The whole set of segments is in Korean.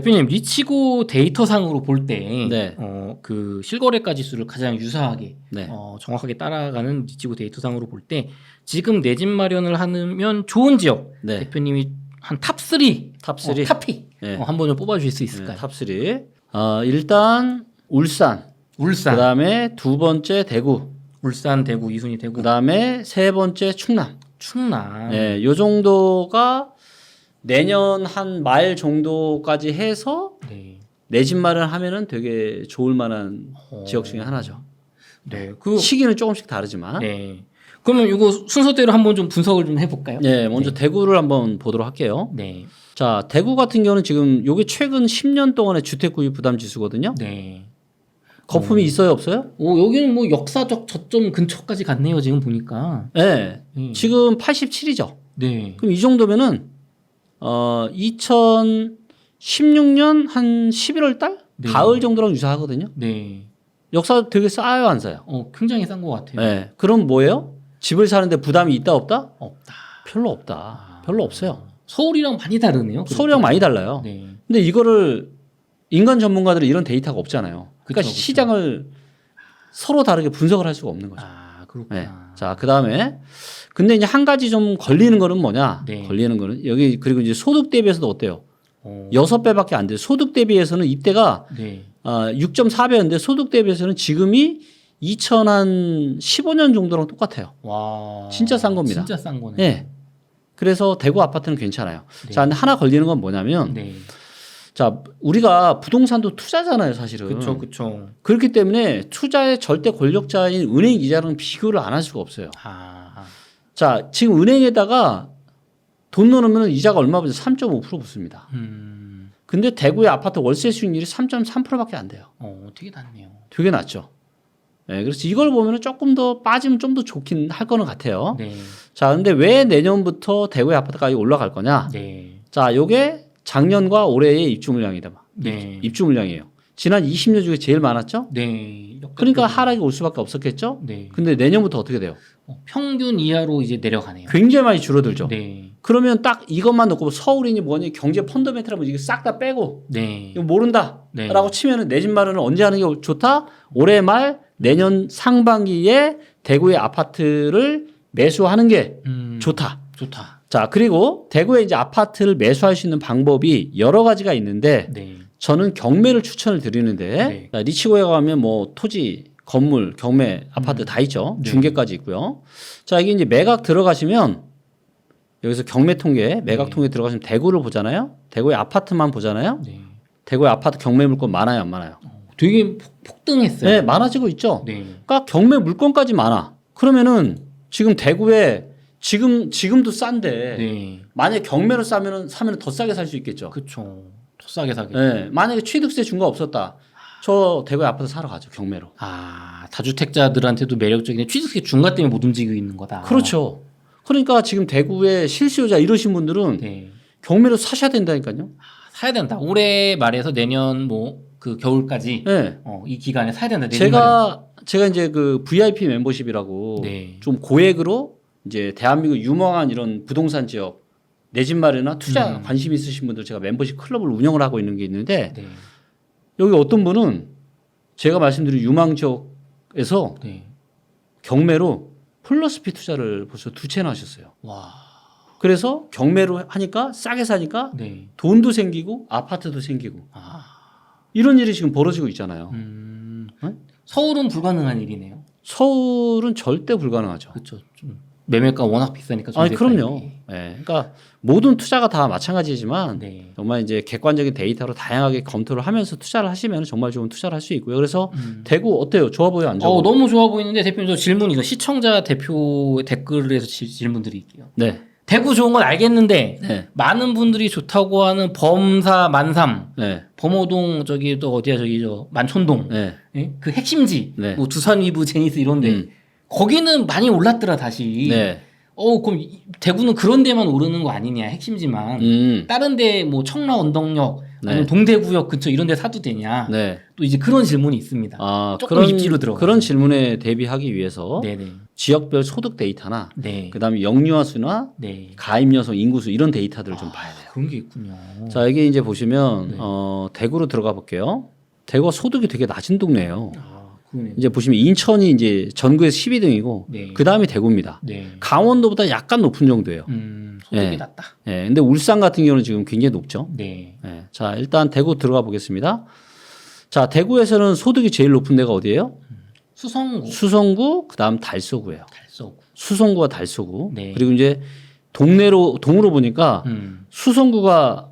대표님 리치고 데이터상으로 볼때 네. 어, 그 실거래가 지수를 가장 유사하게 네. 어, 정확하게 따라가는 리치고 데이터상으로 볼 때 지금 내 집 마련을 하면 좋은 지역 네. 대표님이 한 탑 3, 탑 쓰리. 어, 탑2 네. 어, 한 번을 뽑아주실 수 네, 있을까요? 탑 3. 어, 일단 울산. 울산, 그다음에 두 번째 대구. 울산, 대구, 이순이 대구, 그다음에 세 번째 충남. 충남. 예, 요 정도가 내년 한 말 정도까지 해서 네. 내 집 마련 하면은 되게 좋을 만한 어. 지역 중에 하나죠. 네. 그 시기는 조금씩 다르지만. 네. 그러면 이거 순서대로 한번 좀 분석을 좀 해볼까요? 예, 먼저 대구를 한번 보도록 할게요. 네. 자, 대구 같은 경우는 지금 요게 최근 10년 동안의 주택 구입 부담 지수거든요. 네. 거품이 있어요, 없어요? 오 여기는 뭐 역사적 저점 근처까지 갔네요 지금 보니까. 예. 네. 지금 87이죠. 네. 그럼 이 정도면은 어 2016년 한 11월 달 네. 가을 정도랑 유사하거든요. 네. 역사 되게 싸요, 안 싸요? 어 굉장히 싼 것 같아요. 예. 그럼 뭐예요? 집을 사는데 부담이 있다 없다? 없다. 별로 없다. 별로 없어요. 서울이랑 많이 다르네요. 서울이랑 많이 달라요. 네. 근데 이거를 인간 전문가들은 이런 데이터가 없잖아요. 그러니까 그쵸, 그쵸. 시장을 서로 다르게 분석을 할 수가 없는 거죠. 아 네. 그렇구나. 자, 그 다음에 근데 이제 한 가지 좀 걸리는 거는 뭐냐? 네. 걸리는 거는 여기 그리고 이제 소득 대비해서도 어때요? 어, 여섯 배밖에 안 돼요. 소득 대비해서는 이때가 네. 어, 6.4배였는데 소득 대비해서는 지금이 2015년 정도랑 똑같아요. 와. 진짜 싼 겁니다. 진짜 싼 거네. 네. 그래서 대구 아파트는 괜찮아요. 네. 자, 근데 하나 걸리는 건 뭐냐면 네. 자, 우리가 부동산도 투자잖아요, 사실은. 그렇죠, 그렇죠. 그렇기 때문에 투자의 절대 권력자인 은행 이자랑 비교를 안 할 수가 없어요. 아, 자, 지금 은행에다가 돈 넣으면 이자가 얼마 보죠? 3.5% 붙습니다. 음, 근데 대구의 아파트 월세 수익률이 3.3%밖에 안 돼요. 어, 되게 낮네요. 되게 낮죠. 네, 그래서 이걸 보면 조금 더 빠지면 좀 더 좋긴 할 거는 같아요. 네, 자, 근데 왜 내년부터 대구의 아파트 가격이 올라갈 거냐? 네, 자, 요게 작년과 올해의 입주 물량이다. 네, 입주 물량이에요. 지난 20년 중에 제일 많았죠? 네. 그러니까 하락이 올 수밖에 없었겠죠? 네. 근데 내년부터 어떻게 돼요? 어, 평균 이하로 이제 내려가네요. 굉장히 많이 줄어들죠. 네, 그러면 딱 이것만 놓고 서울이니 뭐니 경제 펀더멘탈하면 이게 싹 다 빼고 네, 이거 모른다. 네. 라고 치면은 내 집 마련은 언제 하는 게 좋다? 올해 말 내년 상반기에 대구의 아파트를 매수하는 게 음, 좋다. 좋다. 자, 그리고 대구에 이제 아파트를 매수할 수 있는 방법이 여러 가지가 있는데 네, 저는 경매를 추천을 드리는데 네. 자, 리치고에 가면 뭐 토지, 건물, 경매, 아파트 다 있죠. 네. 중개까지 있고요. 자, 이게 이제 매각 들어가시면 여기서 경매 통계, 매각 네. 통계 들어가시면 대구를 보잖아요. 대구의 아파트만 보잖아요. 네. 대구의 아파트 경매 물건 많아요, 안 많아요? 되게 폭, 폭등했어요. 네, 많아지고 있죠. 네, 그러니까 경매 물건까지 많아. 그러면은 지금 대구에 지금 지금도 싼데 네, 만약 에 경매로 싸면은 사면은 더 싸게 살 수 있겠죠. 그쵸. 더 싸게 사게. 네, 만약에 취득세 준거 없었다. 저 대구에 아파트 사러 가죠 경매로. 아, 다주택자들한테도 매력적인 취득세 중과 때문에 못 움직이고 있는 거다. 그렇죠. 그러니까 지금 대구의 실수요자 이러신 분들은 네. 경매로 사셔야 된다니까요. 사야 된다. 올해 말에서 내년 뭐 그 겨울까지 네. 어, 이 기간에 사야 된다. 내년 제가 제가 이제 그 VIP 멤버십이라고 네. 좀 고액으로 이제 대한민국 유명한 이런 부동산 지역 내 집 마련이나 투자 음. 관심 있으신 분들 제가 멤버십 클럽을 운영을 하고 있는 게 있는데 네. 여기 어떤 분은 제가 말씀드린 유망 지역에서 네. 경매로 플러스피 투자를 벌써 두 채나 하셨어요. 와. 그래서 경매로 하니까 싸게 사니까 네. 돈도 생기고 아파트도 생기고 아. 이런 일이 지금 벌어지고 있잖아요. 음. 네? 서울은 불가능한 일이네요. 서울은 절대 불가능하죠. 그렇죠. 좀 매매가 워낙 비싸니까. 아니. 그럼요. 예. 그러니까 모든 투자가 다 마찬가지지만 네. 정말 이제 객관적인 데이터로 다양하게 검토를 하면서 투자를 하시면 정말 좋은 투자를 할 수 있고요. 그래서 음. 대구 어때요? 좋아 보여 안 좋아? 어? 너무 좋아 보이는데 대표님 저 질문 이거 시청자 대표 댓글에서 지- 질문 드릴게요. 네. 대구 좋은 건 알겠는데 네. 많은 분들이 좋다고 하는 범사 만삼 네. 범호동 저기 또 어디야 저기 저 만촌동 네. 예? 그 핵심지 네. 뭐 두산 위브 제니스 이런데 음. 거기는 많이 올랐더라 다시 네. 어 그럼 이- 대구는 그런 데만 오르는 거 아니냐 핵심지만 음. 다른 데 뭐 청라 언덕역 아니면 네. 동대구역 근처 이런 데 사도 되냐 네. 또 이제 그런 질문이 있습니다 아, 조금 그런 입지로 들어가요. 그런 질문에 대비하기 위해서 네네 지역별 소득 데이터나 네 그다음에 영유아 수나 네. 가입 여성 인구수 이런 데이터들을 좀 봐야 돼요. 그런 게 있군요. 자, 여기 이제 보시면 네. 어, 대구로 들어가 볼게요. 대구가 소득이 되게 낮은 동네예요. 아, 네. 이제 보시면 인천이 이제 전국에서 12등이고 네. 그 다음이 대구입니다. 네. 강원도보다 약간 높은 정도예요. 음, 소득이 네. 낮다. 예, 근데 울산 같은 경우는 지금 굉장히 높죠. 네. 예, 자, 일단 대구 들어가 보겠습니다. 자, 대구에서는 소득이 제일 높은 데가 어디예요? 수성구, 수성구, 그다음 달서구예요. 달서구. 수성구와 달서구. 네. 그리고 이제 동네로 동으로 보니까 음, 수성구가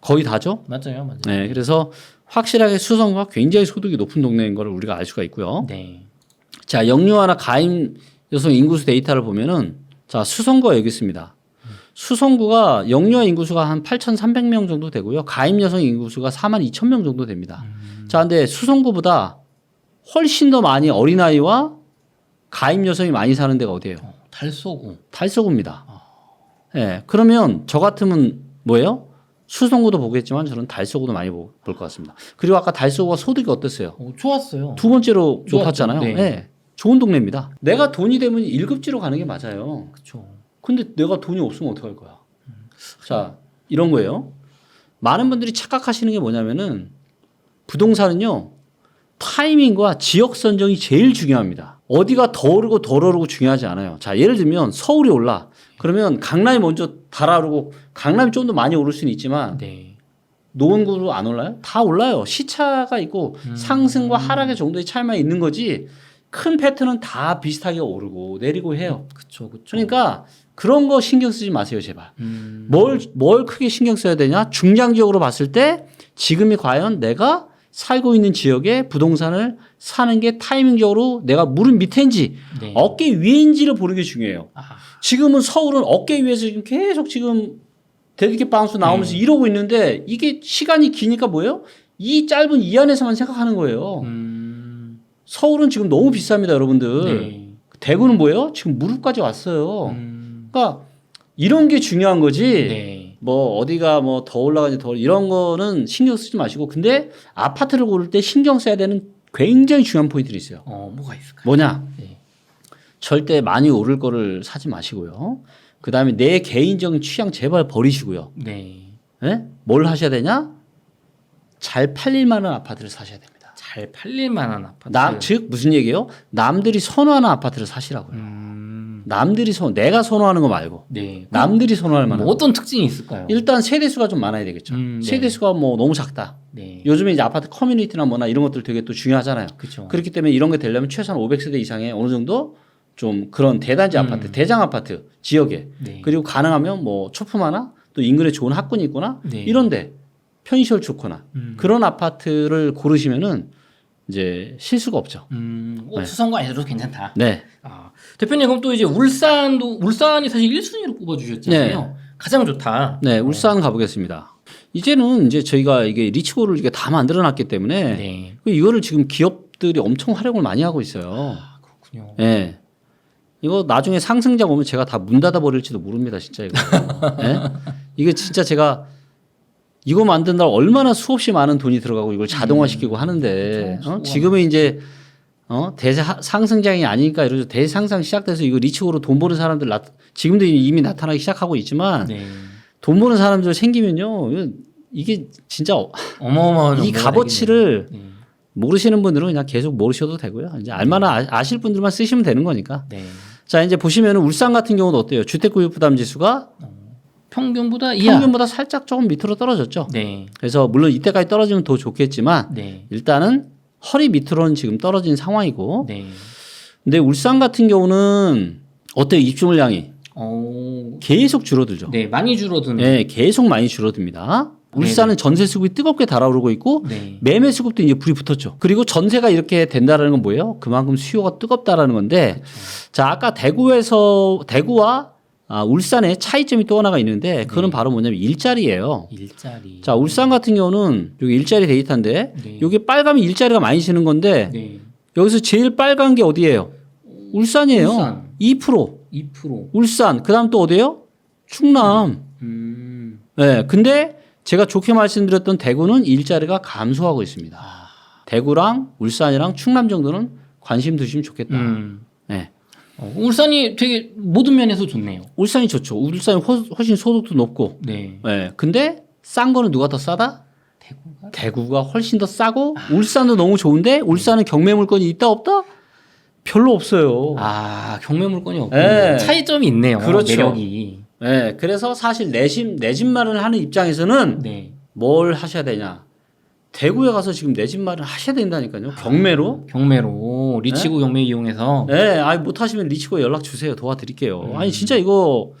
거의 다죠. 맞아요, 맞아요. 네, 그래서 확실하게 수성구가 굉장히 소득이 높은 동네인 걸 우리가 알 수가 있고요. 네. 자, 영유아나 가임 여성 인구수 데이터를 보면은 자, 수성구가 여기 있습니다. 수성구가 영유아 인구수가 한 8,300명 정도 되고요. 가임 여성 인구수가 4만 2천 명 정도 됩니다. 자, 근데 수성구보다 훨씬 더 많이 어린아이와 가임 여성이 많이 사는 데가 어디예요? 어, 달서구. 달서구입니다. 예. 그러면 저 같으면 뭐예요? 수성구도 보겠지만 저는 달서구도 많이 볼 것 같습니다. 그리고 아까 달서구가 소득이 어땠어요? 어, 좋았어요. 두 번째로 좋았죠. 높았잖아요. 네. 예. 좋은 동네입니다. 내가 돈이 되면 1급지로 가는 게 맞아요. 그렇죠. 근데 내가 돈이 없으면 어떡할 거야? 자, 이런 거예요. 많은 분들이 착각하시는 게 뭐냐면은 부동산은요. 타이밍과 지역 선정이 제일 중요합니다. 어디가 더 오르고 덜 오르고 중요하지 않아요. 자, 예를 들면 서울이 올라. 그러면 강남이 먼저 달아오르고 강남이 좀 더 많이 오를 수는 있지만 네. 노원구로 안 올라요? 다 올라요. 시차가 있고 음. 상승과 하락의 정도의 차이만 있는 거지 큰 패턴은 다 비슷하게 오르고 내리고 해요. 그렇죠, 그렇죠. 그러니까 그런 거 신경 쓰지 마세요, 제발. 음, 뭘, 뭘 크게 신경 써야 되냐? 중장기적으로 봤을 때 지금이 과연 내가 살고 있는 지역에 부동산을 사는 게 타이밍적으로 내가 무릎 밑인지 네. 어깨 위인지를 보는 게 중요해요. 아, 지금은 서울은 어깨 위에서 지금 계속 지금 대리기 바운스 나오면서 네. 이러고 있는데 이게 시간이 기니까 뭐예요? 이 짧은 이 안에서만 생각하는 거예요. 음, 서울은 지금 너무 비쌉니다, 여러분들. 네. 대구는 뭐예요? 지금 무릎까지 왔어요. 음, 그러니까 이런 게 중요한 거지. 네. 뭐 어디가 뭐 더 올라가지 더 이런 거는 신경 쓰지 마시고 근데 아파트를 고를 때 신경 써야 되는 굉장히 중요한 포인트들이 있어요. 어, 뭐가 있을까요? 뭐냐? 네. 절대 많이 오를 거를 사지 마시고요. 그다음에 내 개인적인 취향 제발 버리시고요. 네. 예? 뭘 하셔야 되냐? 잘 팔릴 만한 아파트를 사셔야 됩니다. 잘 팔릴 만한 아파트. 남, 즉 무슨 얘기예요? 남들이 선호하는 아파트를 사시라고요. 음, 남들이 선, 내가 선호하는 거 말고 네. 남들이 선호할 만한. 뭐 어떤 특징이 있을까요? 일단 세대수가 좀 많아야 되겠죠. 음, 네. 세대수가 뭐 너무 작다. 네. 요즘에 이제 아파트 커뮤니티나 뭐나 이런 것들 되게 또 중요하잖아요. 그렇죠. 그렇기 때문에 이런 게 되려면 최소한 500세대 이상의 어느 정도 좀 그런 대단지 음. 아파트, 대장 아파트 지역에 네. 그리고 가능하면 뭐 초품 하나 또 인근에 좋은 학군이 있거나 네. 이런데 편의시설 좋거나 음. 그런 아파트를 고르시면은 이제 실수가 없죠. 음, 어, 네. 수성구 아니어도 괜찮다. 네. 아, 대표님 그럼 또 이제 울산도 울산이 사실 1순위로 꼽아주셨잖아요. 가장 좋다. 네, 울산 가보겠습니다. 이제는 이제 저희가 이게 리치고를 이게 다 만들어놨기 때문에 네. 이거를 지금 기업들이 엄청 활용을 많이 하고 있어요. 아, 그렇군요. 예. 이거 나중에 상승장 오면 제가 다 문 닫아 버릴지도 모릅니다, 진짜 이거. 예? 이게 진짜 제가 이거 만든다고 얼마나 수없이 많은 돈이 들어가고 이걸 자동화시키고 하는데 그렇죠. 어? 지금은 이제 어 대세 하- 상승장이 아니니까 이러죠 대상상 시작돼서 이거 리치고로 돈 버는 사람들 나 지금도 이미 나타나기 시작하고 있지만 네. 돈 버는 사람들 생기면요 이게 진짜 어- 어마어마한 이 값어치를 되겠네요. 모르시는 분들은 그냥 계속 모르셔도 되고요 이제 알만한 아- 아실 분들만 쓰시면 되는 거니까 네. 네. 자 이제 보시면은 울산 같은 경우는 어때요? 주택구역 부담 지수가 평균보다 이하. 평균보다 살짝 조금 밑으로 떨어졌죠. 네. 그래서 물론 이때까지 떨어지면 더 좋겠지만 네. 일단은 허리 밑으로는 지금 떨어진 상황이고. 네. 근데 울산 같은 경우는 어때요? 입주 물량이 어, 계속 줄어들죠. 네, 많이 줄어든. 네, 계속 많이 줄어듭니다. 울산은 전세 수급이 뜨겁게 달아오르고 있고 네. 매매 수급도 이제 불이 붙었죠. 그리고 전세가 이렇게 된다라는 건 뭐예요? 그만큼 수요가 뜨겁다라는 건데 자 아까 대구에서 대구와 아, 울산의 차이점이 또 하나가 있는데 그거는 바로 뭐냐면 일자리예요. 일자리. 자 울산 같은 경우는 여기 일자리 데이터인데 네. 여기 빨가면 일자리가 많이 지는 건데 네. 여기서 제일 빨간 게 어디예요? 울산이에요. 울산. 2%. 2%. 울산. 그다음 또 어디예요? 충남. 음. 네. 근데 제가 좋게 말씀드렸던 대구는 일자리가 감소하고 있습니다. 아. 대구랑 울산이랑 충남 정도는 관심 두시면 좋겠다. 음. 네. 어, 울산이 되게 모든 면에서 좋네요. 울산이 좋죠. 울산이 훨- 훨씬 소득도 높고. 네. 예. 근데 싼 거는 누가 더 싸다? 대구가 대구가 훨씬 더 싸고 울산도 너무 좋은데 울산은 경매 물건이 있다 없다? 별로 없어요. 아 경매 물건이 없고 예. 차이점이 있네요. 그렇죠. 매력이. 예. 그래서 사실 내집 내 집 마련을 하는 입장에서는 네. 뭘 하셔야 되냐? 대구에 가서 지금 내 집 마련 하셔야 된다니까요. 경매로. 경매로 리치고 경매 이용해서 예. 아니 못 하시면 리치고 연락 주세요. 도와드릴게요. 음. 아니 진짜 이거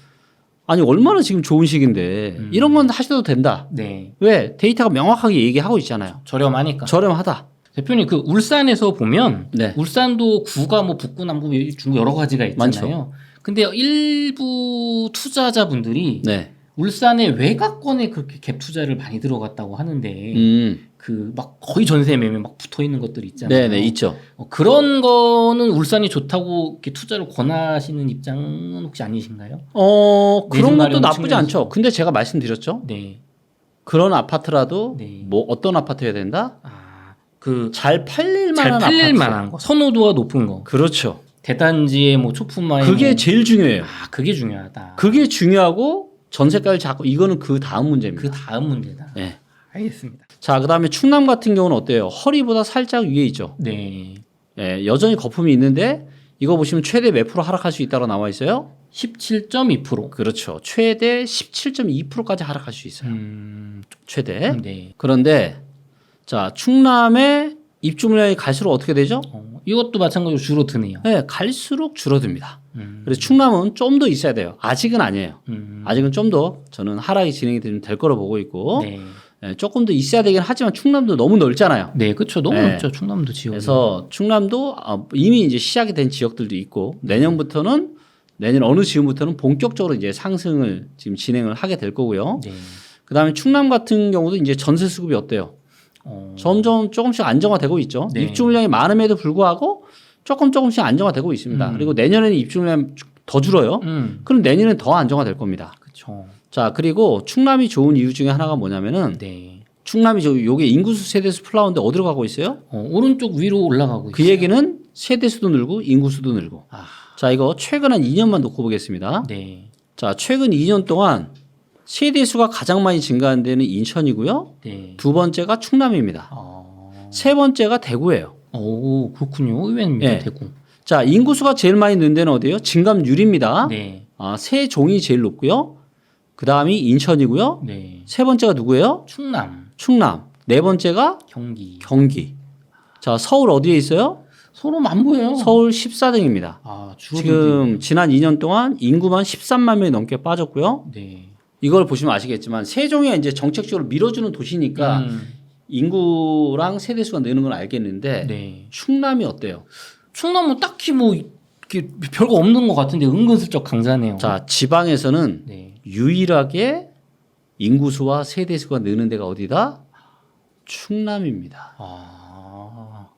아니 얼마나 지금 좋은 시기인데 음. 이런 건 하셔도 된다. 네 왜? 데이터가 명확하게 얘기하고 있잖아요. 저렴하니까. 저렴하다. 대표님 그 울산에서 보면 네. 울산도 구가 뭐 북구 남구 중구 여러 가지가 있잖아요. 많죠. 근데 일부 투자자분들이 네. 울산의 외곽권에 그렇게 갭 투자를 많이 들어갔다고 하는데 음. 그 막 거의 전세 매매 막 붙어 있는 것들 있잖아요. 네, 네, 있죠. 어, 그런 거는 울산이 좋다고 이렇게 투자를 권하시는 입장은 혹시 아니신가요? 어, 그런 것도 마련 나쁘지 측면에서. 않죠. 근데 제가 말씀드렸죠. 네. 그런 아파트라도 네. 뭐 어떤 아파트여야 된다? 아, 그 잘 팔릴 잘 만한 팔릴 아파트. 만한 거, 선호도가 높은 거, 그렇죠. 대단지의 뭐 초품마의 그게 뭐- 제일 중요해요. 아, 그게 중요하다. 그게 중요하고 전세가를 잡고 이거는 그 다음 문제입니다. 그 다음 문제다. 네. 알겠습니다. 자, 그다음에 충남 같은 경우는 어때요? 허리보다 살짝 위에 있죠. 네. 예, 여전히 거품이 있는데 이거 보시면 최대 몇 프로 하락할 수 있다고 나와 있어요? 17.2%. 그렇죠. 최대 17.2%까지 하락할 수 있어요. 음, 최대. 네. 그런데 자, 충남의 입주 물량이 갈수록 어떻게 되죠? 어, 이것도 마찬가지로 줄어드네요. 네, 갈수록 줄어듭니다. 음, 그래서 충남은 좀 더 있어야 돼요. 아직은 아니에요. 음, 아직은 좀 더 저는 하락이 진행이 될 거로 보고 있고 네. 예, 조금 더 있어야 되긴 하지만 충남도 너무 넓잖아요. 네, 그렇죠. 너무 네. 넓죠. 충남도 지역. 그래서 충남도 아, 이미 이제 시작이 된 지역들도 있고 내년부터는 내년 어느 즈음부터는 본격적으로 이제 상승을 지금 진행을 하게 될 거고요. 네. 그다음에 충남 같은 경우도 이제 전세 수급이 어때요? 어, 점점 조금씩 안정화되고 있죠. 네. 입주 물량이 많음에도 불구하고 조금 조금씩 안정화되고 있습니다. 음. 그리고 내년에는 입주 물량이 더 줄어요. 음, 그럼 내년엔 더 안정화될 겁니다. 그렇죠. 자 그리고 충남이 좋은 이유 중에 하나가 뭐냐면은 네. 충남이 저 요게 인구수 세대수 플라운데 어디로 가고 있어요? 어, 오른쪽 위로 올라가고 그 있어요. 얘기는 세대수도 늘고 인구수도 늘고. 아, 자 이거 최근 한 2년만 놓고 보겠습니다. 네. 자 최근 2년 동안 세대수가 가장 많이 증가한 데는 인천이고요. 네. 두 번째가 충남입니다. 어, 세 번째가 대구예요. 오, 그렇군요. 의외입니다. 네. 대구. 자 인구수가 제일 많이 는 데는 어디예요? 진감률입니다. 네. 아, 세 종이 제일 높고요. 그 다음이 인천이고요. 네. 세 번째가 누구예요? 충남, 충남. 네 번째가 경기. 경기. 자 서울 어디에 있어요? 서로 안 보여요. 서울 14등입니다. 아, 지금 지난 2년 동안 인구만 13만 명이 넘게 빠졌고요. 네. 이걸 보시면 아시겠지만 세종이 이제 정책적으로 밀어주는 도시니까 음, 인구랑 세대수가 느는 건 알겠는데 네. 충남이 어때요? 충남은 딱히 뭐 이렇게 별거 없는 것 같은데 은근슬쩍 강자네요. 자 지방에서는 네. 유일하게 인구수와 세대수가 느는 데가 어디다? 충남입니다. 아,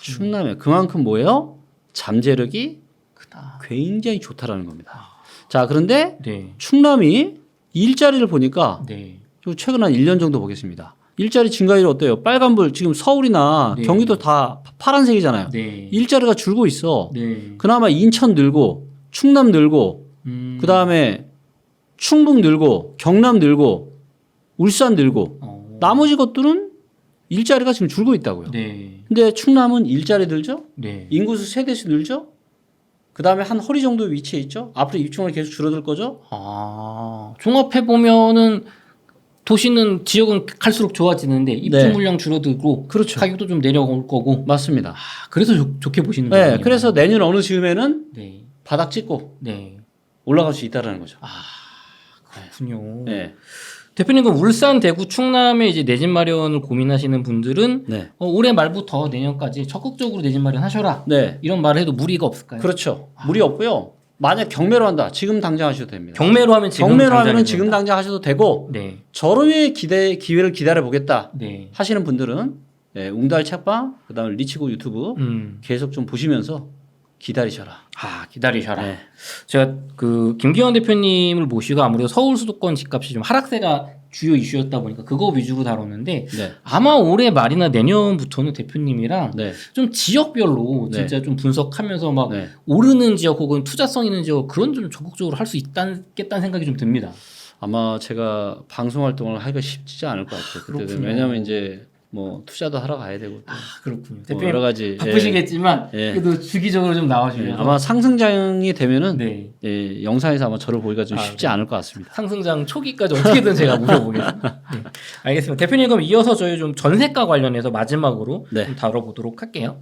충남에 그만큼 뭐예요? 잠재력이 크다. 굉장히 좋다라는 겁니다. 자 그런데 네. 충남이 일자리를 보니까 네. 좀 최근 한 1년 정도 보겠습니다. 일자리 증가율 어때요? 빨간불 지금 서울이나 네. 경기도 다 파란색이잖아요. 네. 일자리가 줄고 있어. 네. 그나마 인천 늘고 충남 늘고 음, 그다음에 충북 늘고 경남 늘고 울산 늘고 어, 나머지 것들은 일자리가 지금 줄고 있다고요. 네. 근데 충남은 일자리 늘죠? 네. 인구수 세대수 늘죠? 그 다음에 한 허리 정도 위치에 있죠? 앞으로 입주물이 계속 줄어들 거죠? 아, 종합해 보면은 도시는 지역은 갈수록 좋아지는데 입주 네. 물량 줄어들고 그렇죠. 가격도 좀 내려올 거고. 맞습니다. 아, 그래서 좋, 좋게 보시는 네, 거예요. 그래서 내년 어느 즈음에는 네. 바닥 찍고 네. 올라갈 수 있다라는 거죠. 아, 그렇군요. 네. 대표님 그 울산, 대구, 충남에 이제 내 집 마련을 고민하시는 분들은 네. 어, 올해 말부터 내년까지 적극적으로 내 집 마련하셔라. 네. 이런 말을 해도 무리가 없을까요? 그렇죠. 무리 없고요. 만약 경매로 한다. 지금 당장 하셔도 됩니다. 경매로 하면 지금 경매로 당장이면 지금. 당장 하셔도 되고 네, 저렴의 기대 기회를 기다려 보겠다 네, 하시는 분들은 네, 웅달 책방 그다음에 리치고 유튜브 음, 계속 좀 보시면서 기다리셔라. 아 기다리셔라. 네. 제가 그 김기현 대표님을 모시고 아무래도 서울 수도권 집값이 좀 하락세가 주요 이슈였다 보니까 그거 위주로 다뤘는데 네. 아마 올해 말이나 내년부터는 대표님이랑 네. 좀 지역별로 네. 진짜 좀 분석하면서 막 네. 오르는 지역 혹은 투자성 있는 지역 그런 좀 적극적으로 할 수 있겠다는 생각이 좀 듭니다. 아마 제가 방송 활동을 하기가 쉽지 않을 것 같아요. 그렇군요. 왜냐하면 이제 뭐 투자도 하러 가야 되고 또 아 그렇군요. 뭐 대표님 여러 가지 바쁘시겠지만 예. 그래도 주기적으로 좀 예. 나와주면 예. 아마 상승장이 되면은 네. 예, 영상에서 아마 저를 보기가 좀 아, 쉽지 네. 않을 것 같습니다. 상승장 초기까지 어떻게든 제가 모셔보겠습니다. 네. 알겠습니다. 대표님 그럼 이어서 저희 좀 전세가 관련해서 마지막으로 네. 좀 다뤄보도록 할게요.